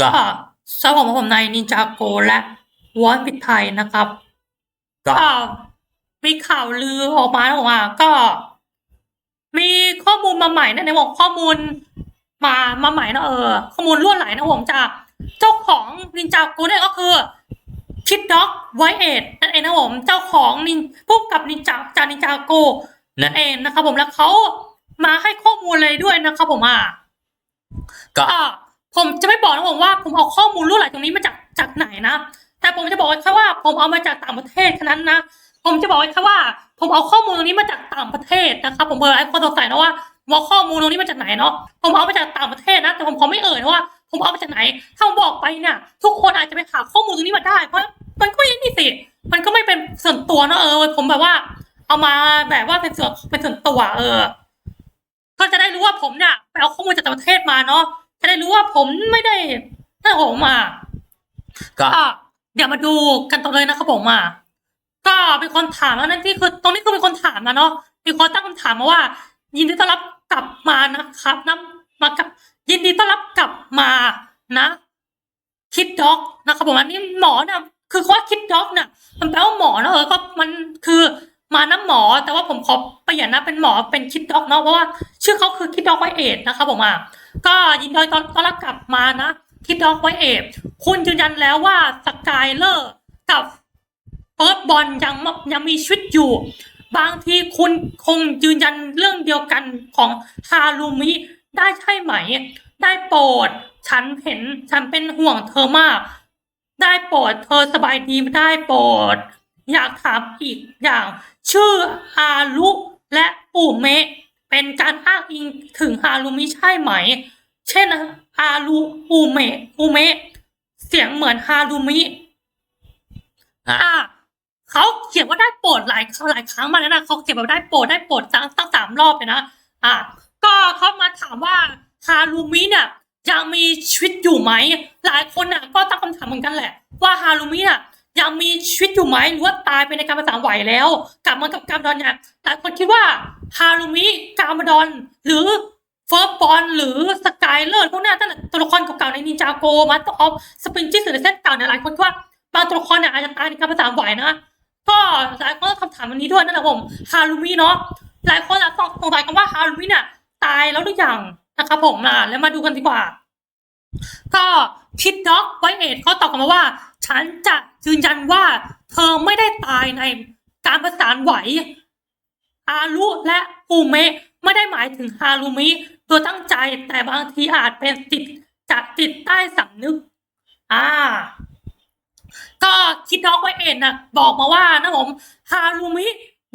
ก็ก็สำหรับผมในนินจาโกและวอนปิดไทยนะครับ ก็ก็มีข่าวลือออกมาแล้วว่าก็ มีข้อมูลมาใหม่นะในบอกข้อมูล มามาใหม่นะเออ ข้อมูลล้วนไหลนะผมจากเจ้าของนินจาโกเนี่ยก็คือคิดด็อกไวเอ็ดนั่นเองนะผมเจ้าของนินพวกกับนินจาจานินจาโกนั่นเองนะครับผมแล้วเขามาให้ข้อมูลเลยด้วยนะครับผมอะก็อ่า ผมจะไม่บอกนะผมว่าผมเอาข้อมูลรู้ไหลตรงนี้มาจากจากไหนนะ แต่ผมจะบอกแค่ว่าผมเอามาจากต่างประเทศแค่นั้นนะ ผมจะบอกแค่ว่าผมเอาข้อมูลตรงนี้มาจากต่างประเทศนะครับผมเบอร์ไอ้คนสงสัยนะว่าว่าข้อมูลตรงนี้มาจากไหนเนาะ ผมเอามาจากต่างประเทศนะ แต่ผมขอไม่เอ่ยนะว่า ผมเอามาจากไหน ถ้าผมบอกไปเนี่ยทุกคนอาจจะไปหาข้อมูลตรงนี้มาได้ เพราะมันก็ไม่นี่สิ มันก็ไม่เป็นส่วนตัวเนอะเออ ผมแบบว่า เอามาแบบว่าเป็นส่วนเป็นส่วนตัว เออ ก็จะได้รู้ว่าผมเนี่ยไปเอาข้อมูลจากต่างประเทศมาเนาะ จะได้รู้ว่าผมไม่ได้ถ้าผมอะก็ก็เดี๋ยวมาดูกันตรงเลยนะครับผมอะก็เป็นคนถามแล้วนั่นที่คือตรงนี้คือเป็นคนถามมาเนาะมีคนตั้งคำถามมาว่า ยินดีต้อนรับกลับมานะครับนะมากับ ยินดีต้อนรับกลับมานะคิดด็อกนะครับผมอันนี้หมอนะคือคำว่าคิดด็อกเนี่ยมันแปลว่าหมอนะเออก็มันคือมาน้ำหมอ แต่ว่าผมขอเปลี่ยนนะเป็นหมอเป็นคิดด็อกเนาะเพราะว่าชื่อเขาคือคิดด็อกไวเอทนะครับผมอะ ก็ยินดีต้อนรับกลับมานะคิดด็อกไวเอทคุณยืนยันแล้วว่าสกายเลอร์กับเฟิร์สบอลยังยังมีชีวิตอยู่ บางทีคุณคงยืนยันเรื่องเดียวกันของฮารุมิได้ใช่ไหม ได้โปรด ฉันเห็นฉันเป็นห่วงเธอมาก ได้โปรดเธอสบายดีได้โปรด อยากถามอีกอย่าง ชื่ออารุและอูเมะ เป็นการอ้างอิงถึงฮารุมิใช่ไหม เช่นอารุอูเมะอูเมะเสียงเหมือนฮารุมิ อะอะเขาเขียนว่าได้โปรดหลายหลายครั้งมาแล้วนะเขาเขียนว่าได้โปรดได้โปรดตั้งตั้งสามรอบเลยนะอะก็เขามาถามว่าฮารุมิเนี่ยยังมีชีวิตอยู่ไหม หลายคนน่ะก็ตั้งคำถามเหมือนกันแหละ ว่าฮารุมิน่ะ ยังมีชีวิตอยู่ไหมหรือว่าตายไปในการประสานไหวแล้ว กลับมากับกามดอนเนี่ยหลายคนคิดว่าฮารุมิกามดอนหรือเฟิร์สบอลหรือสกายเลอร์พวกนี้ยตั้งแต่ตัวละครเก่าๆในนินจาโกมาตออฟสปริงจิสหรือเส้นเก่าเนี่ยหลายคนคิดว่าบางตัวละครเนี่ยอาจจะตายในการภาษานไหวนะก็หลายคนก็คำถามวันนี้ด้วยนั่นแหละผมฮารุมิเนาะหลายคนอะต้องสงสัยกันว่าฮารุมิเนี่ยตายแล้วหรือยังนะครับผมอะแล้วมาดูกันดีกว่า ก็คิดด็อกไวเอ็ดเขาตอบกลันมาว่า ฉันจะยืนยันว่า เธอไม่ได้ตายในการประสานไหว อารุและอูเมะไม่ได้หมายถึงฮารุมิโดยตั้งใจแต่บางทีอาจเป็นติดจากจิตใต้สำนึก อ่า ก็คิดด็อกไว้เอ็ดนะบอกมาว่านะผมฮารุมิ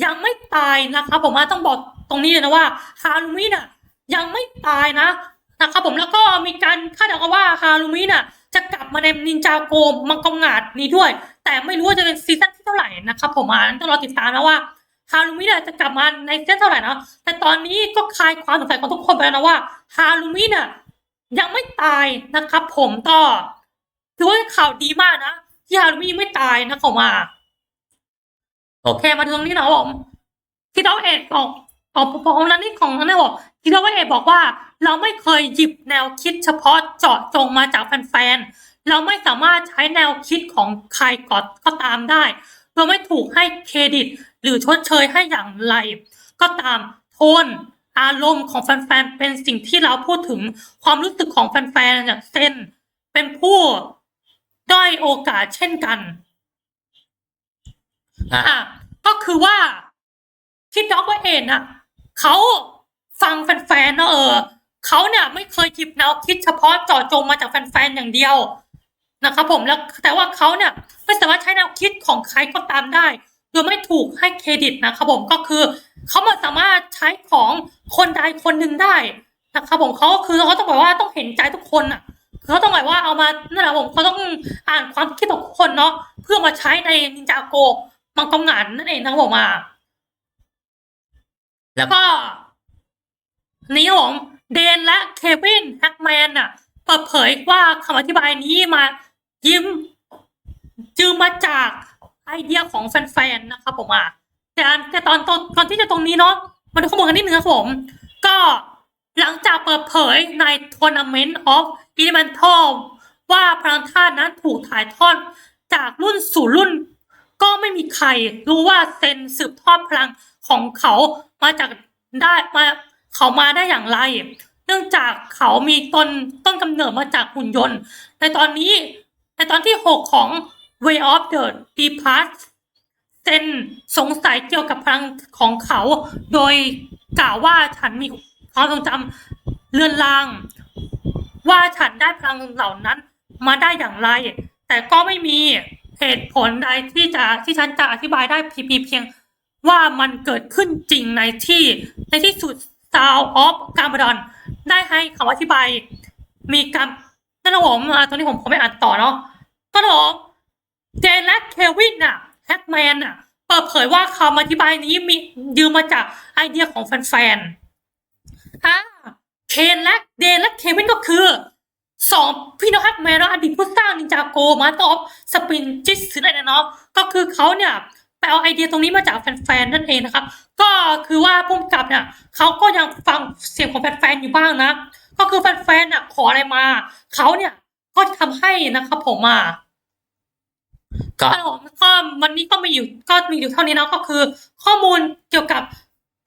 ยังไม่ตายนะครับผมว่าต้องบอกตรงนี้เลยนะว่าฮารุมิน่ะ ยังไม่ตายนะนะครับผมแล้วก็มีการคาดเดาว่าฮารุมิน่ะ จะกลับมาในนินจาโกมังกรงาดนี้ด้วย แต่ไม่รู้ว่าจะเป็นซีซั่นที่เท่าไหร่นะครับผมอะต้องรอติดตามนะว่าฮารุมิเนี่ยจะกลับมาในซีซั่นเท่าไหร่นะแต่ตอนนี้ก็คลายความสงสัยของทุกคนไปแล้วนะว่าฮารุมิน่ะยังไม่ตายนะครับผมก็ถือว่าข่าวดีมากนะที่ฮารุมิยังไม่ตายนะผมอะโอเคมาดูตรงนี้นะผมที่ดอกเอ็ดบอกของของนั้นนี่ของนั่นะบอกที่ดอกเอ็ดบอกว่า เราไม่เคยหยิบแนวคิดเฉพาะเจาะจงมาจากแฟนๆ เราไม่สามารถใช้แนวคิดของใครก็ก็ตามได้โดยไม่ถูกให้เครดิต หรือชดเชยให้อย่างไร ก็ตามโทน อารมณ์ของแฟนๆ เป็นสิ่งที่เราพูดถึงความรู้สึกของแฟนๆอย่างเช่นเป็นผู้ด้อยโอกาสเช่นกันอะอะก็คือว่าที่ด็อกไวเอ็นอะเขาฟังแฟนๆเนอะเออ เขาเนี่ยไม่เคยหยิบแนวคิดเฉพาะเจาะจงมาจากแฟนๆอย่างเดียวนะครับผมแล้วแต่ว่าเขาเนี่ยไม่สามารถใช้แนวคิดของใครก็ตามได้โดยไม่ถูกให้เครดิตนะครับผมก็คือเขาไม่สามารถใช้ของคนใดคนหนึ่งได้นะครับผมเขาก็คือเขาต้องบอกว่าต้องเห็นใจทุกคนอะเขาต้องแบบว่าเอามานั่นแหละผมเขาต้องอ่านความคิดของทุกคนเนาะเพื่อมาใช้ในนินจาโกมังกรงานนั่นเองนะครับผมอะแล้วก็นี้ครับผม เดนและเควินแฮกแมนน่ะเปิดเผยว่าคำอธิบายนี้มายิ้มจืมมาจากไอเดียของแฟนๆนะครับผมอะแต่แต่ตอนตอนตอนที่จะตรงนี้เนาะมาดูข้อมูลกันนิดนึงครับผม ก็หลังจากเปิดเผยใน Tournament of Elemental ว่าพลังธาตุนั้นถูกถ่ายทอดจากรุ่นสู่รุ่น ก็ไม่มีใครรู้ว่าเซนสืบทอดพลังของเขามาจากได้มา เขามาได้อย่างไร เนื่องจากเขามีต้นต้นกำเนิดมาจากหุ่นยนต์ ในตอนนี้ในตอนที่ 6 ของ Way of the Depart เซนสงสัยเกี่ยวกับพลังของเขา โดยกล่าวว่าฉันมีความทรงจำเลื่อนลาง ว่าฉันได้พลังเหล่านั้นมาได้อย่างไร แต่ก็ไม่มีเหตุผลใดที่จะที่ฉันจะอธิบายได้พียงเพียงว่ามันเกิดขึ้นจริงในที่ในที่สุด Sound of g a m b a d o n ได้ให้คำอธิบาย มีการนั่นนะผมอ่าตรงนี้ผมขอไม่อ่านต่อเนาะก็นะผมเจนและเควินน่ะแฮกแมนน่ะเปิดเผยว่าคำอธิบายนี้มียืมมาจากไอเดียของแฟนๆอ่าเคนและเดนและเควินก็คือสองพี่น้องแฮกแมนเนาะอดีตผู้สร้างนินจาโกมาตอบสปินจิสอะไรนะเนาะก็คือเขาเนี่ย ไปเอาไอเดียตรงนี้มาจากแฟนๆนั่นเองนะครับ ก็คือว่าพุ่มกับเนี่ยเขาก็ยังฟังเสียงของแฟนๆอยู่บ้างนะ ก็คือแฟนๆน่ะขออะไรมาเขาเนี่ยก็จะทำให้นะครับผมอะก็ก็ผมก็วันนี้ก็มีอยู่ก็มีอยู่เท่านี้นะก็คือ ข้อมูลเกี่ยวกับ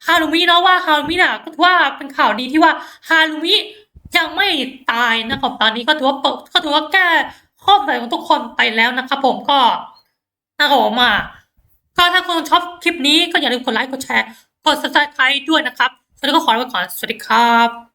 ฮารุมิเนาะว่าฮารุมิน่ะก็ถือว่าเป็นข่าวดีที่ว่าฮารุมิยังไม่ตายนะครับตอนนี้ก็ถือว่าเปิดก็ถือว่าแก้ข้อสงสัยของทุกคนไปแล้วนะครับผมก็นะครับผมอะ ก็ถ้าคุณชอบคลิปนี้ก็อย่าลืมกดไลค์กดแชร์กด subscribe ด้วยนะครับแล้วก็ขอลาไปก่อนสวัสดีครับ